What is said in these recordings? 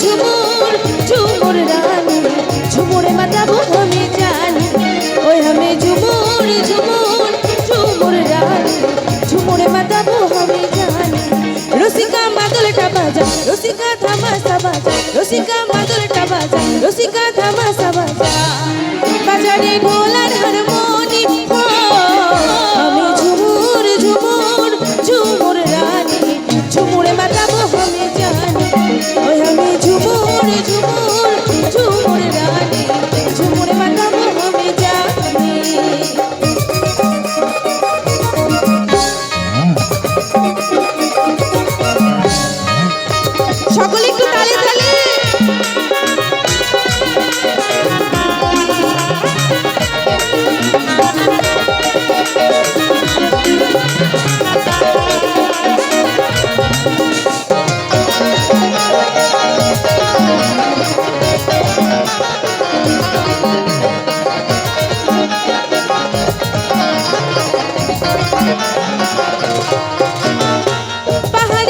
ঝুমুর ঝুমুর রানী ঝুমুরে মাতা ভুবনে জানি। ওই আমি ঝুমুর ঝুমুর ঝুমুর রানী ঝুমুরে মাতা ভুবনে জানি। রসিকা মাদলটা বাজা, রসিকা থামাসা বাজা, রসিকা মাদলটা বাজা, রসিকা থামাসা বাজা। বাজারে ঢোলার হারমোনি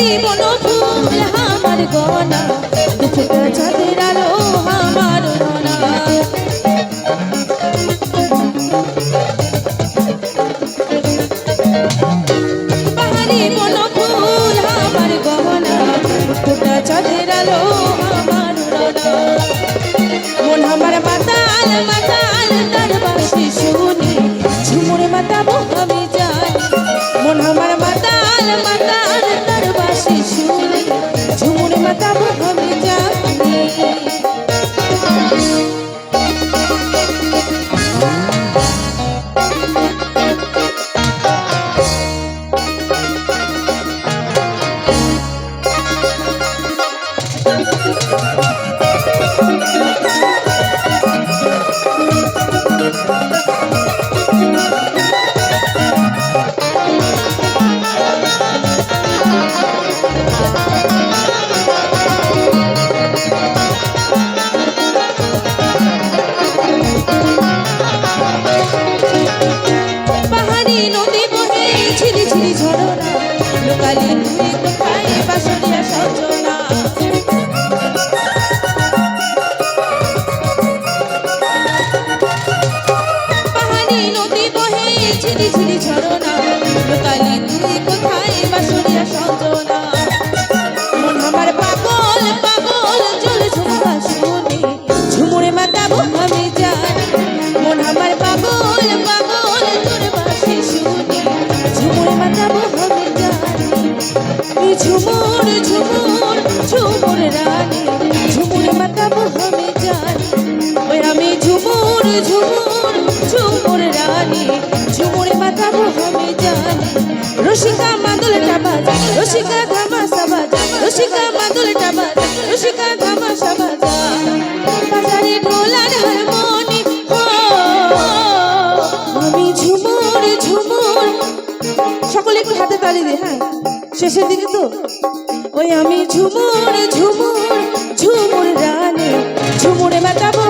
পাহাড়ি বনফুল আমার গনা দুপুরটা চাঁদের আলো আমার রনা পাহাড়ি বনফুল আমার গহনা দুপুরটা চাঁদের আলো আমার রনা মন আমার মাতাল মাতাল ঝিরি ঝরনা, লোকালি তুই কোথায় বাসরিয়া সজনা। পাহাড়ি নদী বহে ঝিরি ঝিরি ঝরনা, লোকালি তুই কোথায় বাসরিয়া সজনা। মন আমার পাগল পাগল চল ঝুমকা শুনি ঝুমুরে মাতাবো আমি জানি মন আমার পাগল ঝুমুর রানী, ঝুমুরে মাতাবো আমি জানি ওই আমি ঝুমুর ঝুমুর ঝুমুর রানী, ঝুমুরে মাতাবো আমি জানি রসিকা মাদুলটা বাজা রসিকা ধামাসা বাজা রসিকা মাদুলটা বাজা রসিকা ধামাসা বাজা বাজারে ঢোলার হারমোনি আমি ঝুমুর ঝুমুর। সকলে একটু হাতে তালি দে হ্যাঁ। শেষের দিকে তো? ওই আমি ঝুমুর ঝুমুর ঝুমুর রানী ঝুমুরে মাতাবো